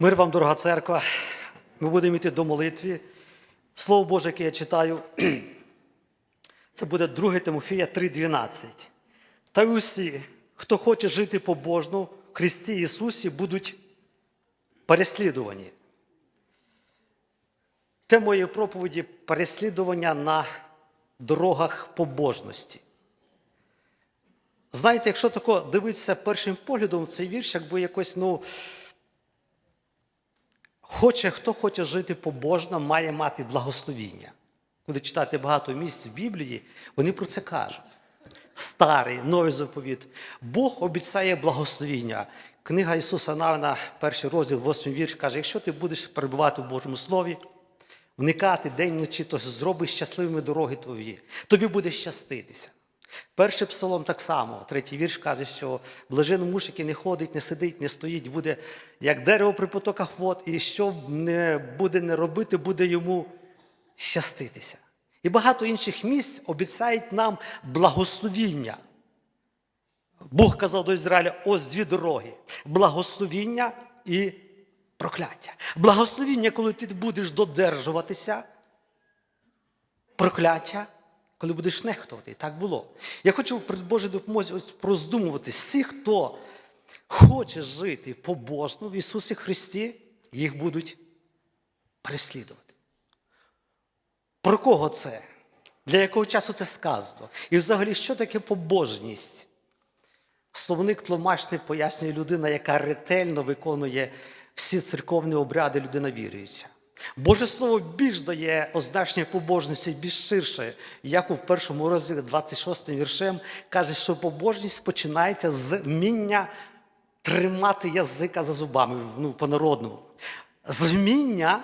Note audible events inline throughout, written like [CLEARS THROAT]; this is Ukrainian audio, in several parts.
Мир вам, дорога церква. Ми будемо йти до молитви. Слово Боже, яке я читаю, [CLEARS THROAT] це буде 2 Тимофія 3,12. Та усі, хто хоче жити побожно в Христі Ісусі, будуть переслідувані. Те моєї проповіді переслідування на дорогах побожності. Знаєте, якщо тако дивитися першим поглядом, цей вірш, якби якось, ну, хоче, хто хоче жити побожно, має мати благословіння. Буде читати багато місць в Біблії, вони про це кажуть. Старий, новий заповіт. Бог обіцяє благословіння. Книга Ісуса Навина, перший розділ, восьмий вірш, каже: якщо ти будеш перебувати в Божому Слові, вникати день вночі, то зробиш щасливими дороги твої. Тобі буде щаститися. Перший псалом так само, третій вірш каже, що блажен муж, який не ходить, не сидить, не стоїть, буде як дерево при потоках вод, і що не буде не робити, буде йому щаститися. І багато інших місць обіцяють нам благословіння. Бог казав до Ізраїля: ось дві дороги: благословіння і прокляття. Благословіння, коли ти будеш додержуватися, прокляття, коли будеш нехтувати. Так було. Я хочу при Божій допомозі ось роздумувати всі, хто хоче жити побожно в Ісусі Христі, їх будуть переслідувати. Про кого це? Для якого часу це сказано? І взагалі, що таке побожність? Словник тлумачний пояснює людина, яка ретельно виконує всі церковні обряди, людина віруюча. Боже Слово більш дає означення побожності більш ширше, як у першому розділі 26 віршем каже, що побожність починається з вміння тримати язика за зубами, ну, по-народному. З вміння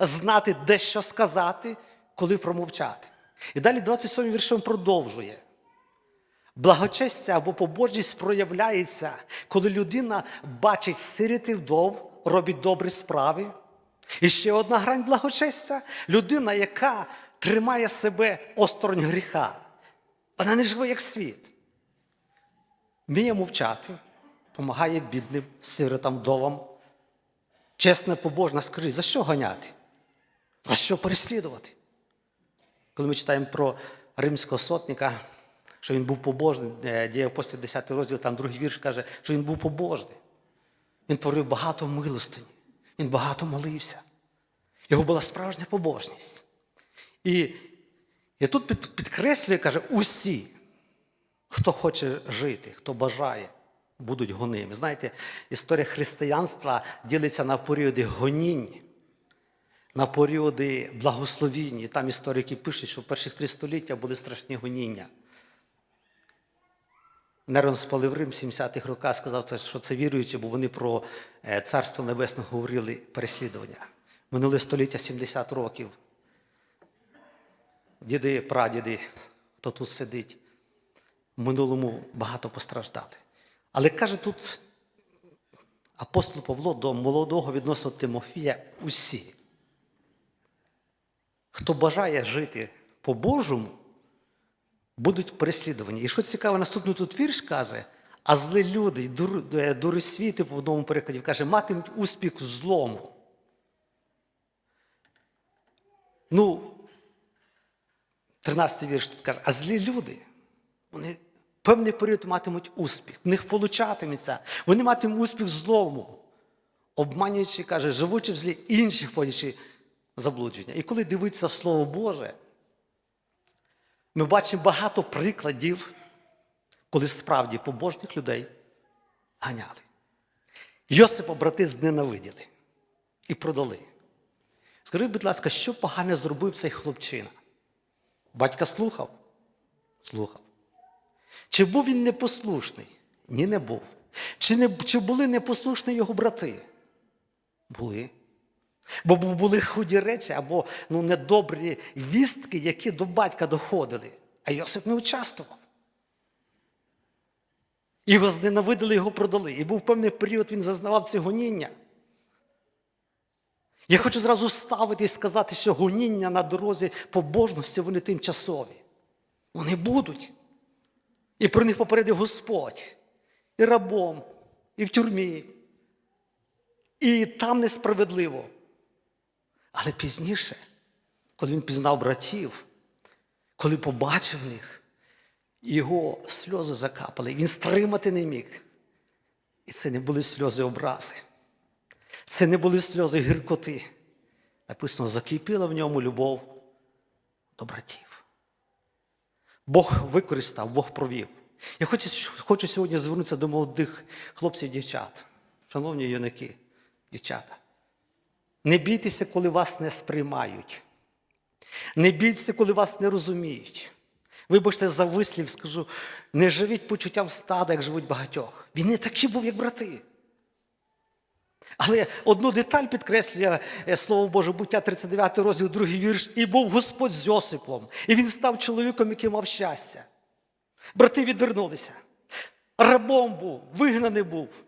знати, де що сказати, коли промовчати. І далі 27 віршем продовжує. Благочестя або побожність проявляється, коли людина бачить сиріти вдов, робить добрі справи. І ще одна грань благочестя людина, яка тримає себе осторонь гріха. Вона не живе як світ. Вміє мовчати, допомагає бідним, сиротам, вдовам. Чесна, побожна, скажи, за що ганяти? За що переслідувати? Коли ми читаємо про римського сотника, що він був побожний, е, діє апостолів 10 розділ, там другий вірш каже, що він був побожний. Він творив багато милостині, він багато молився. Його була справжня побожність. І, і тут під, підкреслює, каже, усі, хто хоче жити, хто бажає, будуть гоними. Знаєте, історія християнства ділиться на періоди гонінь, на періоди благословінь. І там історики пишуть, що в перших три століття були страшні гоніння. Нерон спалив Рим 70-х роках, сказав, що це віруючі, бо вони про е, Царство Небесне говорили переслідування. Минуле століття 70 років. Діди, прадіди, хто тут сидить, в минулому багато постраждали. Але каже тут апостол Павло до молодого відносно Тимофія усі. Хто бажає жити по-божому, будуть переслідувані. І що цікаво, наступний тут вірш каже, а злі люди, дур, е, дуросвіти в одному перекладі каже, матимуть успіх злому. Ну, 13 вірш тут каже, а злі люди, вони певний період матимуть успіх, в них получатиметься, вони матимуть успіх в злому, обманюючи, каже, живучи в злі, інших вводячи заблудження. І коли дивиться Слово Боже, ми бачимо багато прикладів, коли справді побожних людей ганяли. Йосипа брати зненавиділи і продали. Скажи, будь ласка, що погане зробив цей хлопчина? Батька слухав? Слухав. Чи був він непослушний? Ні, не був. Чи, не, чи були непослушні його брати? Були. Бо були худі речі або ну, недобрі вістки, які до батька доходили. А Йосип не участвував. Його зненавидили, його продали. І був певний період, він зазнавав це гоніння. Я хочу зразу ставити і сказати, що гоніння на дорозі побожності вони тимчасові. Вони будуть. І про них попередив Господь. І рабом, і в тюрмі. І там несправедливо. Але пізніше, коли він пізнав братів, коли побачив них, його сльози закапали, він стримати не міг. І це не були сльози образи. Це не були сльози гіркоти. Написано, закипіла в ньому любов до братів. Бог використав, Бог провів. Я хочу, хочу сьогодні звернутися до молодих хлопців і дівчат, шановні юнаки, дівчата. Не бійтеся, коли вас не сприймають. Не бійтеся, коли вас не розуміють. Вибачте за вислів, скажу, не живіть почуттям стада, як живуть багатьох. Він не такий був, як брати. Але одну деталь підкреслює е, Слово Боже, буття 39 розділ, другий вірш, і був Господь з Йосипом, і він став чоловіком, який мав щастя. Брати відвернулися. Рабом був, вигнаний був.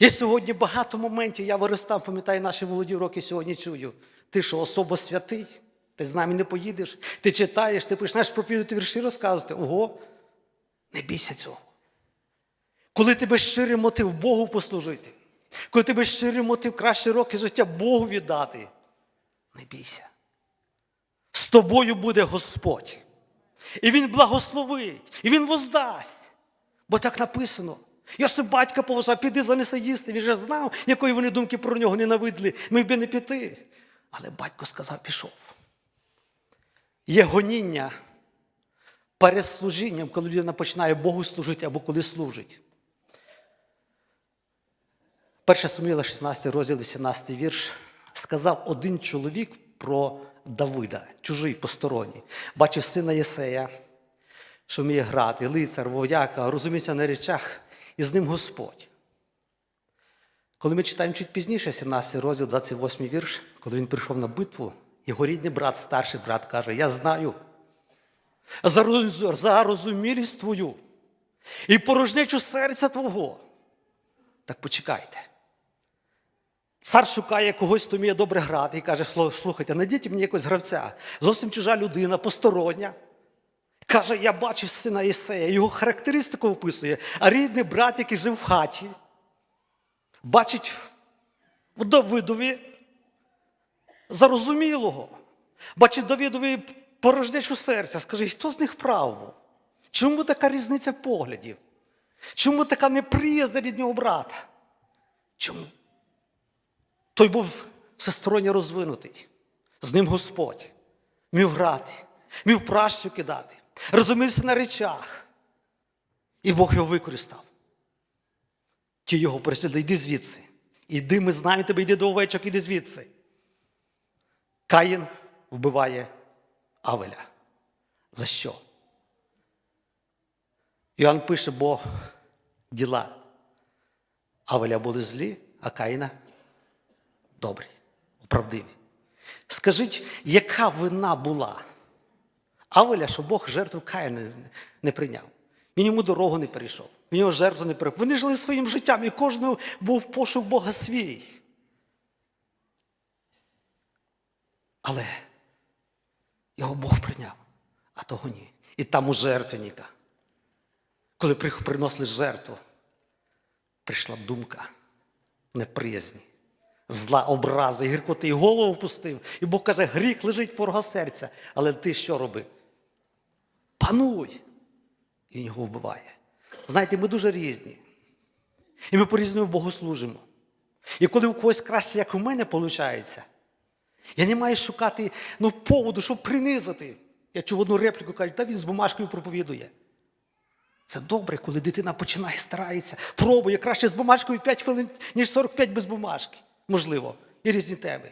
Є сьогодні багато моментів, я виростав, пам'ятаю, наші молоді роки сьогодні чую. Ти що, особо святий? Ти з нами не поїдеш, ти читаєш, ти починаєш проповідати вірші розказувати. Ого, не бійся цього. Коли тебе щирий мотив Богу послужити, коли тебе щирий мотив кращі роки життя Богу віддати, не бійся. З тобою буде Господь. І Він благословить, і Він воздасть. Бо так написано. Йосип батька поважав, піди занеси їсти. Він же знав, якої вони думки про нього ненавидили. Ми б не піти. Але батько сказав, пішов. Є гоніння перед служінням, коли людина починає Богу служити або коли служить. Перше Самуїла, 16 розділ, 18 вірш, сказав один чоловік про Давида, чужий посторонній. Бачив сина Єсея, що вміє грати, лицар, вояка, розуміється на речах, і з ним Господь. Коли ми читаємо чуть пізніше, 17 розділ, 28 вірш, коли він прийшов на битву, його рідний брат, старший брат каже: Я знаю за за твою і порожнечу серця твого. Так почекайте. Цар шукає когось, хто вміє добре грати, і каже: слухайте, найдіть мені якогось гравця. Зовсім чужа людина, постороння. Каже, я бачив сина Єсея, його характеристику описує, а рідний брат, який жив в хаті, бачить в Давидові зарозумілого, бачить Давидові порожнечу серця. Скажи, хто з них прав був? Чому така різниця поглядів? Чому така неприязнь рідного брата? Чому? Той був всесторонньо розвинутий. З ним Господь міг грати, міг пращу кидати, розумівся на речах. І Бог його використав. Ті його просили, йди звідси. Іди, ми знаємо тебе, йди до овечок, іди звідси. Каїн вбиває Авеля. За що? Іоанн пише, бо діла Авеля були злі, а Каїна добрі, правдиві. Скажіть, яка вина була? Авеля, що Бог жертву Каїна не прийняв. Він йому дорогу не перейшов, він його жертву не прийняв. Вони жили своїм життям, і кожного був пошук Бога свій. Але його Бог прийняв, а того ні. І там у жертвенника, коли при- приносили жертву, прийшла думка неприязні, зла образи, гіркоти, і голову впустив. І Бог каже, гріх лежить порога серця. Але ти що роби? Пануй! І він його вбиває. Знаєте, ми дуже різні. І ми по-різному Богу служимо. І коли у когось краще, як у мене, виходить, я не маю шукати ну, поводу, щоб принизити. Я чув одну репліку, кажуть, та він з бумажкою проповідує. Це добре, коли дитина починає старається, пробує краще з бумажкою 5 хвилин, ніж 45 без бумажки. Можливо, і різні теми.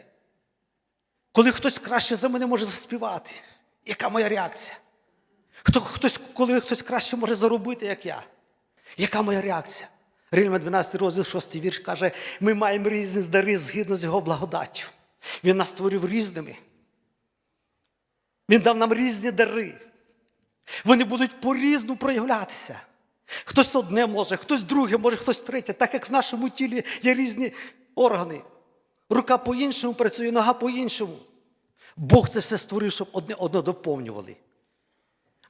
Коли хтось краще за мене може заспівати, яка моя реакція? Хто, хтось, коли хтось краще може заробити, як я, яка моя реакція? Римлян 12 розділ 6 вірш каже, ми маємо різні дари згідно з його благодаттю. Він нас створив різними. Він дав нам різні дари. Вони будуть по-різному проявлятися. Хтось одне може, хтось друге, може, хтось третє, так як в нашому тілі є різні органи. Рука по-іншому працює, нога по-іншому. Бог це все створив, щоб одне одне доповнювали.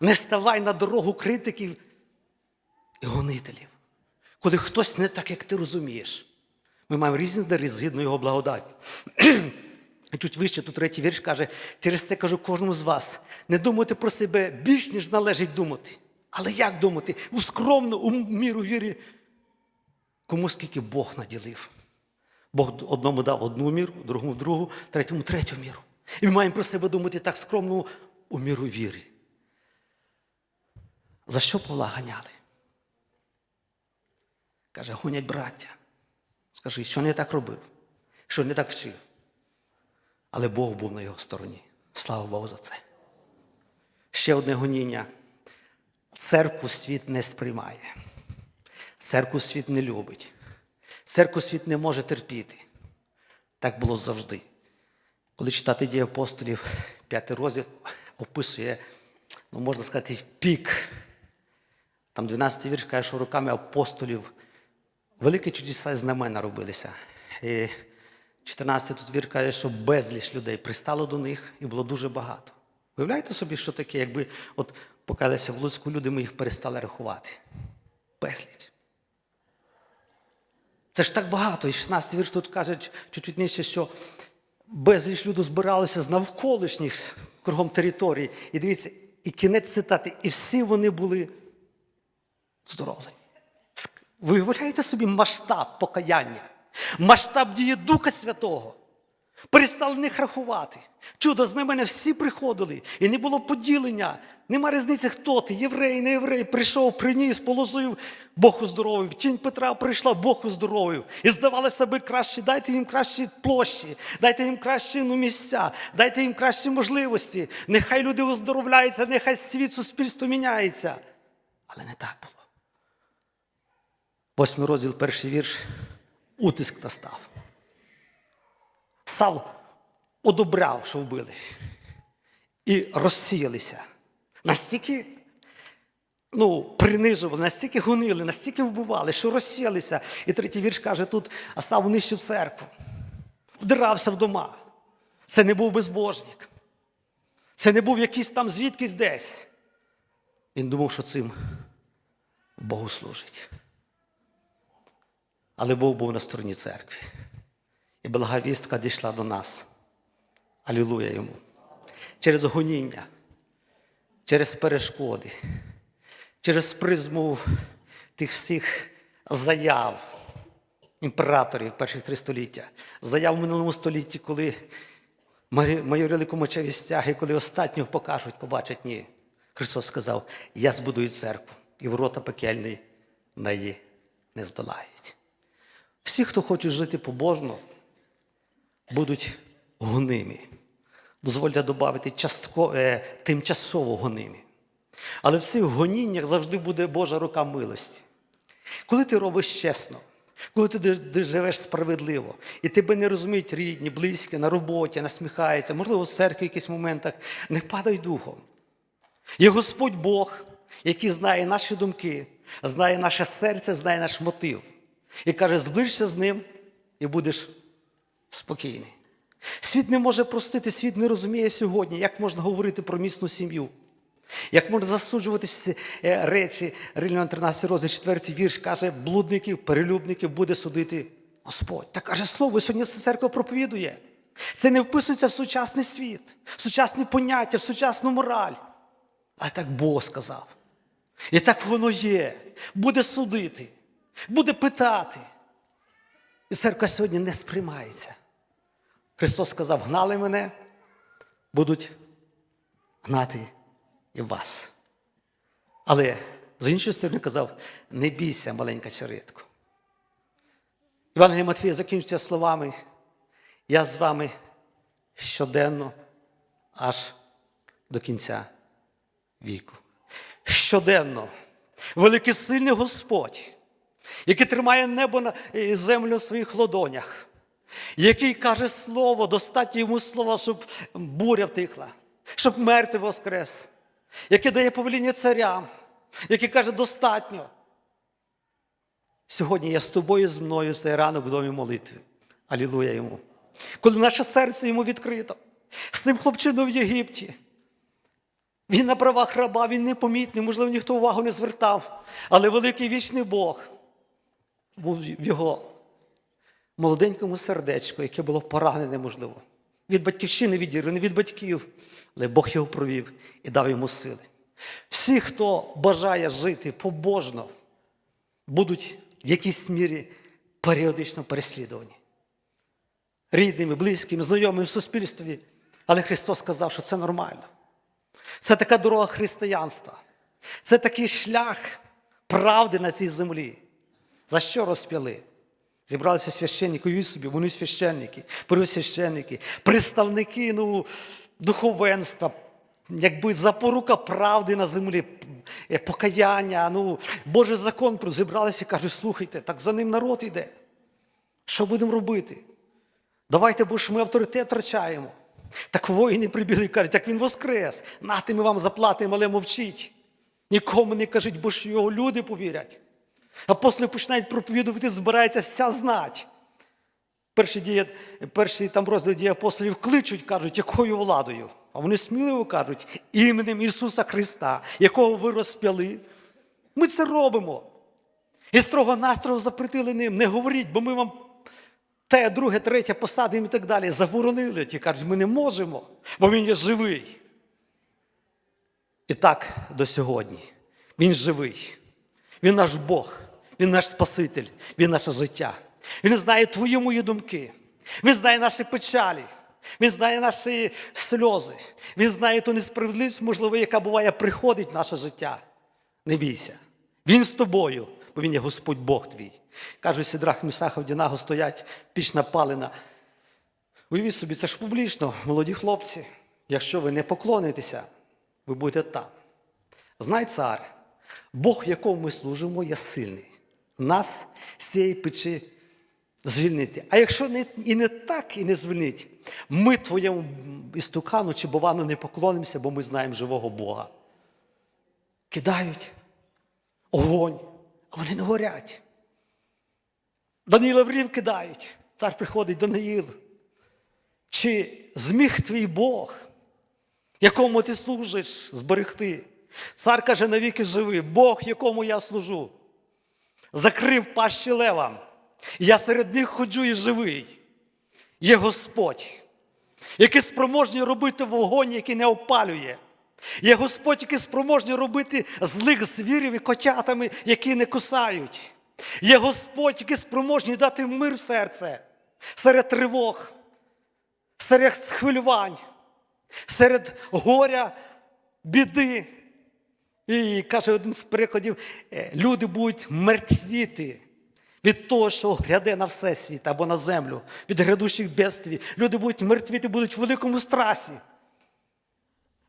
Не ставай на дорогу критиків і гонителів. Коли хтось не так, як ти розумієш. Ми маємо різні дари згідно його благодаті. Чуть вище тут третій вірш каже, через це кажу кожному з вас, не думайте про себе більш, ніж належить думати. Але як думати? У скромну, у міру вірі, кому скільки Бог наділив. Бог одному дав одну міру, другому другу, третьому третю міру. І ми маємо про себе думати так скромно у міру віри. За що Павла ганяли? Каже, гонять браття. Скажи, що не так робив, що не так вчив. Але Бог був на його стороні. Слава Богу за це. Ще одне гоніння. Церкву світ не сприймає. Церкву світ не любить. Церкву світ не може терпіти. Так було завжди. Коли читати дії апостолів, п'ятий розділ описує, ну, можна сказати, пік. Там 12 вірш каже, що руками апостолів великі чудеса і знамена робилися. І 14 тут вір каже, що безліч людей пристало до них і було дуже багато. Уявляєте собі, що таке, якби от покалися в Луцьку люди, ми їх перестали рахувати. Безліч. Це ж так багато. І 16 вірш тут каже чуть-чуть нижче, що безліч людей збиралися з навколишніх кругом території. І дивіться, і кінець цитати, і всі вони були здоровлені. Ви собі масштаб покаяння, масштаб дії Духа Святого. Перестали них рахувати. Чудо, з мене всі приходили, і не було поділення. Нема різниці, хто ти, єврей, не єврей, прийшов, приніс, положив, Бог уздоровив. Тінь Петра прийшла, Бог уздоровив. І здавалося би краще, дайте їм кращі площі, дайте їм кращі ну, місця, дайте їм кращі можливості. Нехай люди оздоровляються, нехай світ суспільство міняється. Але не так було. Восьмий розділ, перший вірш. Утиск настав. Сал одобряв, що вбили. І розсіялися. Настільки ну, принижували, настільки гонили, настільки вбивали, що розсіялися. І третій вірш каже тут, Сав нищив церкву, вдирався в дома. Це не був безбожник. Це не був якийсь там звідкись десь. Він думав, що цим Богу служить. Але Бог був на стороні церкви. І благовістка дійшла до нас. Алілуя йому. Через гоніння, через перешкоди, через призму тих всіх заяв імператорів перших три століття, заяв в минулому столітті, коли майорили комочеві стяги, коли останнього покажуть, побачать, ні. Христос сказав: Я збудую церкву, і ворота пекельні на її не здолають. Всі, хто хочуть жити побожно, будуть гонимі. Дозвольте додати частко, е, тимчасово гонимі. Але в цих гоніннях завжди буде Божа рука милості. Коли ти робиш чесно, коли ти, живеш справедливо, і тебе не розуміють рідні, близькі, на роботі, насміхаються, можливо, в церкві в якихось моментах, не падай духом. Є Господь Бог, який знає наші думки, знає наше серце, знає наш мотив. І каже, зближся з ним і будеш спокійний. Світ не може простити, світ не розуміє сьогодні, як можна говорити про міцну сім'ю. Як можна засуджувати е, речі, Рильнян 13 розділ, 4 вірш каже, блудників, перелюбників буде судити Господь. Так каже слово, сьогодні церква проповідує. Це не вписується в сучасний світ, в сучасні поняття, в сучасну мораль. А так Бог сказав. І так воно є. Буде судити, буде питати. І церква сьогодні не сприймається. Христос сказав, гнали мене, будуть гнати і вас. Але з іншої сторони казав, не бійся, маленька чаритку. Іван Матвія закінчується словами, я з вами щоденно аж до кінця віку. Щоденно, великий сильний Господь, який тримає небо і землю в своїх ладонях, який каже слово, достатньо йому слова, щоб буря втихла, щоб мертвий воскрес, який дає повеління царям, який каже, достатньо. Сьогодні я з тобою з мною цей ранок в домі молитви. Алілуя йому. Коли наше серце йому відкрито, з цим хлопчином в Єгипті. Він на правах раба, він непомітний, можливо, ніхто увагу не звертав, але великий вічний Бог був в його молоденькому сердечку, яке було поранене, можливо. Від батьківщини відірване, від батьків, але Бог його провів і дав йому сили. Всі, хто бажає жити побожно, будуть в якійсь мірі періодично переслідувані. Рідними, близькими, знайомими в суспільстві. Але Христос сказав, що це нормально. Це така дорога християнства. Це такий шлях правди на цій землі. За що розп'яли? Зібралися священники, собі, вони священники, первосвященники, представники ну, духовенства, якби запорука правди на землі, е, покаяння, ну, Божий закон зібралися і кажуть, слухайте, так за ним народ йде. Що будемо робити? Давайте, бо ж ми авторитет втрачаємо. Так воїни прибігли і кажуть, так він воскрес. Нати ми вам заплатимо, але мовчіть. Нікому не кажіть, бо ж його люди повірять. Апостоли починають проповідувати, збирається вся знать. Перші, дії, перші там розділ дії апостолів кличуть, кажуть, якою владою? А вони сміливо кажуть, іменем Ісуса Христа, якого ви розп'яли. Ми це робимо. І строго настрого запретили ним, не говоріть, бо ми вам те, друге, третє посадимо і так далі. Заборонили. Ті кажуть, ми не можемо, бо він є живий. І так до сьогодні. Він живий. Він наш Бог, Він наш Спаситель, Він наше життя. Він знає твої мої думки. Він знає наші печалі. Він знає наші сльози. Він знає ту несправедливість, можливо, яка буває, приходить в наше життя. Не бійся. Він з тобою, бо він є Господь Бог твій. Кажуть, Сідрах Місаха в Дінаго стоять, піч напалена. Уявіть собі, це ж публічно, молоді хлопці. Якщо ви не поклонитеся, ви будете там. Знай цар, Бог, якому ми служимо, є сильний. Нас з цієї печі звільнити. А якщо і не так, і не звільнить, ми твоєму істукану чи бовану не поклонимося, бо ми знаємо живого Бога. Кидають огонь, а вони не горять. Даніла в рів кидають. Цар приходить Даниїл. Чи зміг твій Бог, якому ти служиш, зберегти? Цар каже, навіки живий, Бог, якому я служу, закрив пащі левам. Я серед них ходжу і живий. Є Господь, який спроможний робити вогонь, який не опалює. Є Господь, який спроможний робити злих звірів і котятами, які не кусають. Є Господь, який спроможний дати мир в серце серед тривог, серед хвилювань, серед горя, біди. І каже один з прикладів: «Е, люди будуть мертвіти від того, що гряде на всесвіт або на землю, від грядущих бедствій. Люди будуть мертвіти, будуть в великому страсі.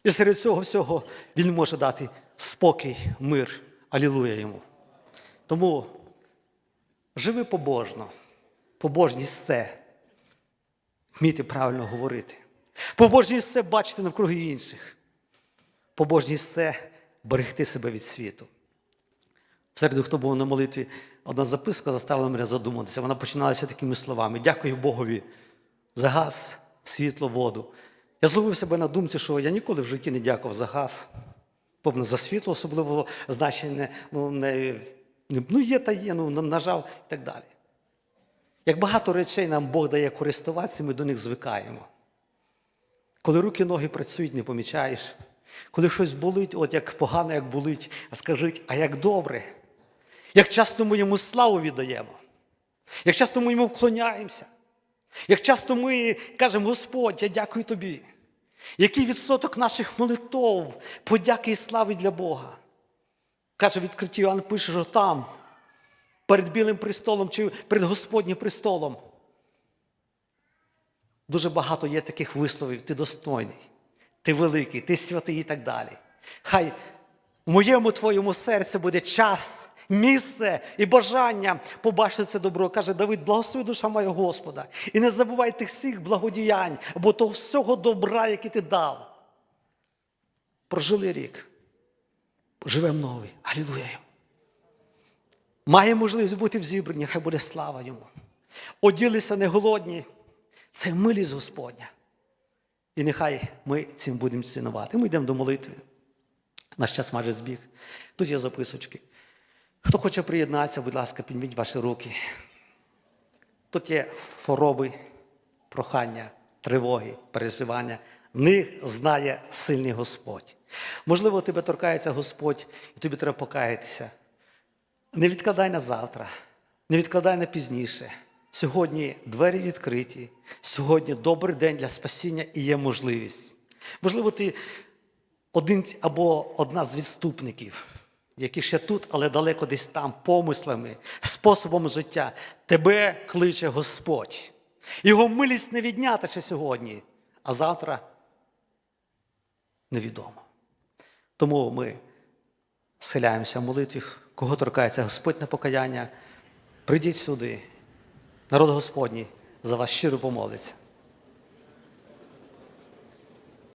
І серед цього всього він може дати спокій, мир. Алілуя йому. Тому живи побожно. Побожність це вміти правильно говорити. Побожність це бачити навкруги інших. Побожність це берегти себе від світу. В середу, хто був на молитві, одна записка заставила мене задуматися. Вона починалася такими словами: Дякую Богові за газ, світло, воду. Я зловив себе на думці, що я ніколи в житті не дякував за газ, повно за світло, особливо значення, ну, не, ну є та є, ну, нажав і так далі. Як багато речей нам Бог дає користуватися, ми до них звикаємо. Коли руки, ноги працюють, не помічаєш. Коли щось болить, от як погано, як болить, а скажіть, а як добре, як часто ми йому славу віддаємо, як часто ми йому вклоняємося, як часто ми кажемо, Господь, я дякую тобі. Який відсоток наших молитов, подяки і слави для Бога? Каже, відкритті Іоанн пише, що там, перед Білим престолом чи перед Господнім престолом. Дуже багато є таких висловів, ти достойний, ти великий, ти святий і так далі. Хай в моєму твоєму серці буде час, місце і бажання побачити це добро. Каже Давид, благослови душа моя Господа. І не забувай тих всіх благодіянь або того всього добра, яке ти дав. Прожили рік. Живемо новий. Алілуя. Має можливість бути в зібранні, хай буде слава йому. Оділися не голодні. Це милість Господня. І нехай ми цим будемо цінувати. Ми йдемо до молитви. Наш час майже збіг. Тут є записочки. Хто хоче приєднатися, будь ласка, підніміть ваші руки. Тут є хвороби, прохання, тривоги, переживання. Них знає сильний Господь. Можливо, тебе торкається Господь, і тобі треба покаятися. Не відкладай на завтра, не відкладай на пізніше. Сьогодні двері відкриті, сьогодні добрий день для спасіння і є можливість. Можливо, ти один або одна з відступників, які ще тут, але далеко десь там, помислами, способом життя. Тебе кличе Господь. Його милість не віднята ще сьогодні, а завтра невідомо. Тому ми схиляємося в молитві, кого торкається Господь на покаяння. Прийдіть сюди, народ Господній, за вас щиро помолиться.